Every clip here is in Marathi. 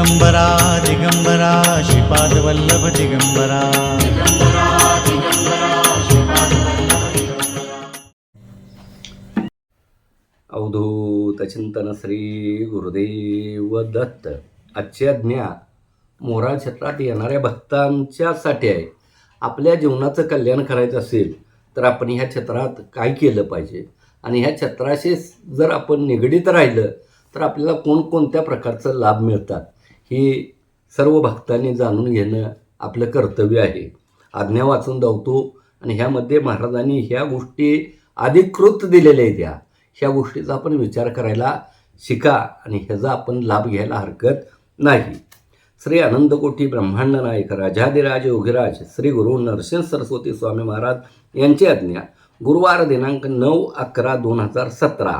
दिगंबरा दिगंबरा श्रीपादवल्लभ दिगंबरा. अवधूत चिंतन श्री गुरुदेव दत्त. आजची आज्ञा मोराळ क्षेत्रात येणाऱ्या भक्तांच्यासाठी आहे. आपल्या जीवनाचं कल्याण करायचं असेल तर आपण ह्या क्षेत्रात काय केलं पाहिजे? आणि ह्या क्षेत्राशी जर आपण निगडीत राहिलं तर आपल्याला कोणकोणत्या प्रकारचं लाभ मिळतात? हे सर्व भक्तांनी जाणून घेणं आपलं कर्तव्य आहे. आज्ञा वाचून धावतो आणि ह्यामध्ये महाराजांनी ह्या गोष्टी अधिकृत दिलेल्या आहेत त्या. ह्या गोष्टीचा आपण विचार करायला शिका आणि ह्याचा आपण लाभ घ्यायला हरकत नाही. श्री आनंदकोटी ब्रह्मांड नायक राजाधिराज योगीराज श्री गुरु नरसिंह सरस्वती स्वामी महाराज यांची आज्ञा. गुरुवार दिनांक नऊ अकरा दोन हजार सतरा.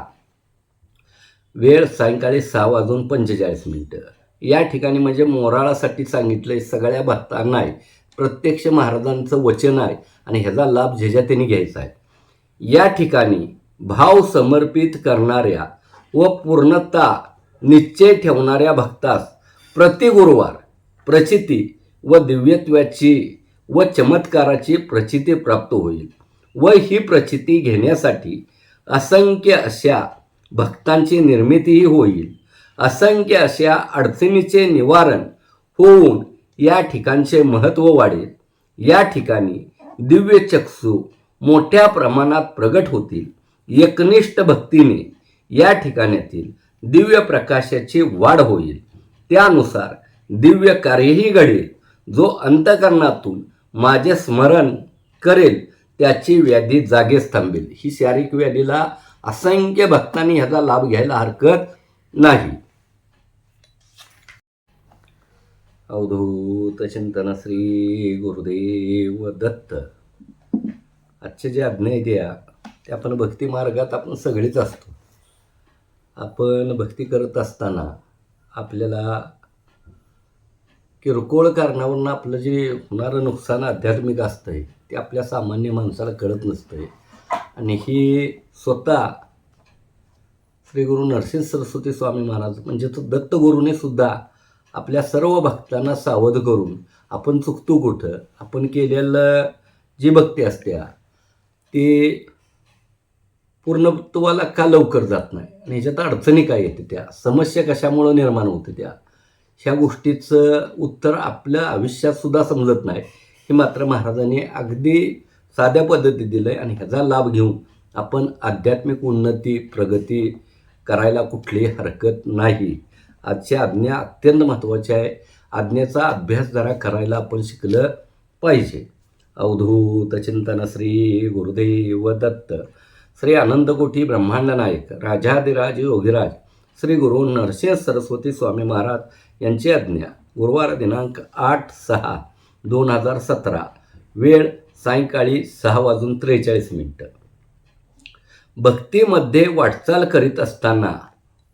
वेळ सायंकाळी सहा वाजून पंचेचाळीस मिनटं. या ठिकाणी म्हणजे मोराळासाठी सांगितलं आहे सगळ्या भक्तांना आहे. प्रत्यक्ष महाराजांचं वचन आहे आणि ह्याचा लाभ झेजातेने घ्यायचा आहे. या ठिकाणी भाव समर्पित करणाऱ्या व पूर्णता निश्चय ठेवणाऱ्या भक्तास प्रति गुरुवार प्रचिती व दिव्यत्वाची व चमत्काराची प्रचिती प्राप्त होईल. व ही प्रचिती घेण्यासाठी असंख्य अशा भक्तांची निर्मितीही होईल. असंख्य अशा अडचणीचे निवारण होऊन या ठिकाणचे महत्त्व वाढेल. या ठिकाणी दिव्य चक्षू मोठ्या प्रमाणात प्रगट होतील. एकनिष्ठ भक्तीने या ठिकाणातील दिव्य प्रकाशाची वाढ होईल. त्यानुसार दिव्य कार्यही घडेल. जो अंतकरणातून माझे स्मरण करेल त्याची व्याधी जागेच थांबेल. ही शारीरिक व्याधीला असंख्य भक्तांनी ह्याचा लाभ घ्यायला हरकत नाही. अवधूत चिंतन श्री गुरुदेव दत्त आजचे जे आज्ञा द्या ते आपण भक्ती मार्गात आपण सगळेच असतो आपण भक्ती करत असताना आपल्याला किरकोळ कारणावरून आपलं जे होणारं नुकसान आध्यात्मिक असतंय ते आपल्या सामान्य माणसाला कळत नसतंय आणि ही स्वतः श्री गुरु नरसिंह सरस्वती स्वामी महाराज म्हणजे तो दत्तगुरूने सुद्धा आपल्या सर्व भक्तांना सावध करून आपण चुकतो कुठं? आपण केलेलं जी भक्ती असत्या ते पूर्णत्वाला का लवकर जात नाही? आणि ह्याच्यात अडचणी काय येते त्या? समस्या कशामुळं निर्माण होते त्या? ह्या गोष्टीचं उत्तर आपल्या आयुष्यात सुद्धा समजत नाही. हे मात्र महाराजांनी अगदी साध्या पद्धतीत दिलं आहे आणि ह्याचा लाभ घेऊन आपण आध्यात्मिक उन्नती प्रगती करायला कुठलीही हरकत नाही. आजची आज्ञा अत्यंत महत्त्वाची आहे. आज्ञेचा अभ्यास जरा करायला आपण शिकलं पाहिजे. अवधूत चिंतन श्री गुरुदेव दत्त श्री आनंदकोटी ब्रह्मांड नायक राजाधिराज योगीराज श्री गुरु नरसिंह सरस्वती स्वामी महाराज यांची आज्ञा. गुरुवार दिनांक आठ सहा दोन हजार सतरा वेळ सायंकाळी सहा वाजून त्रेचाळीस मिनटं. भक्तीमध्ये वाटचाल करीत असताना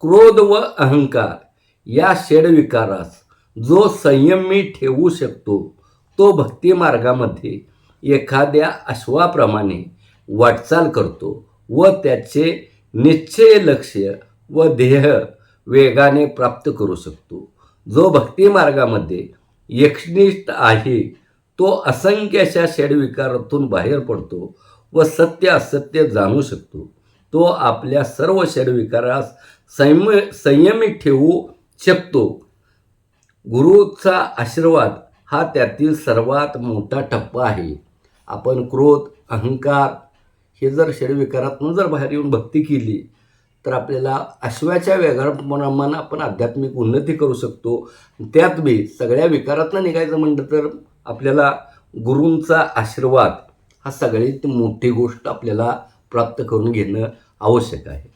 क्रोध व अहंकार या षडविकारास जो संयमी ठेवू शकतो तो भक्ती मार्गामध्ये एखाद्या अश्वाप्रमाणे वाटचाल करतो व त्याचे निश्चय लक्ष्य व ध्येय वेगाने प्राप्त करू शकतो. जो भक्ती मार्गामध्ये एकनिष्ठ आहे तो असंख्य अशा षडविकारातून बाहेर पडतो व सत्य असत्य जाणू शकतो. तो आपल्या सर्व षडविकारास संयम संयमित ठेवू शकतो. गुरुचा आशीर्वाद हा त्यातील सर्वात मोठा टप्पा आहे. आपण क्रोध अहंकार हे जर शरीरविकारातून जर बाहेर येऊन भक्ती केली तर आपल्याला अश्वाच्या वेगाप्रमाणे आपण आध्यात्मिक उन्नती करू शकतो. त्यात बी सगळ्या विकारातनं निघायचं म्हणलं तर आपल्याला गुरूंचा आशीर्वाद हा सगळ्यात मोठी गोष्ट आपल्याला प्राप्त करून घेणं आवश्यक आहे.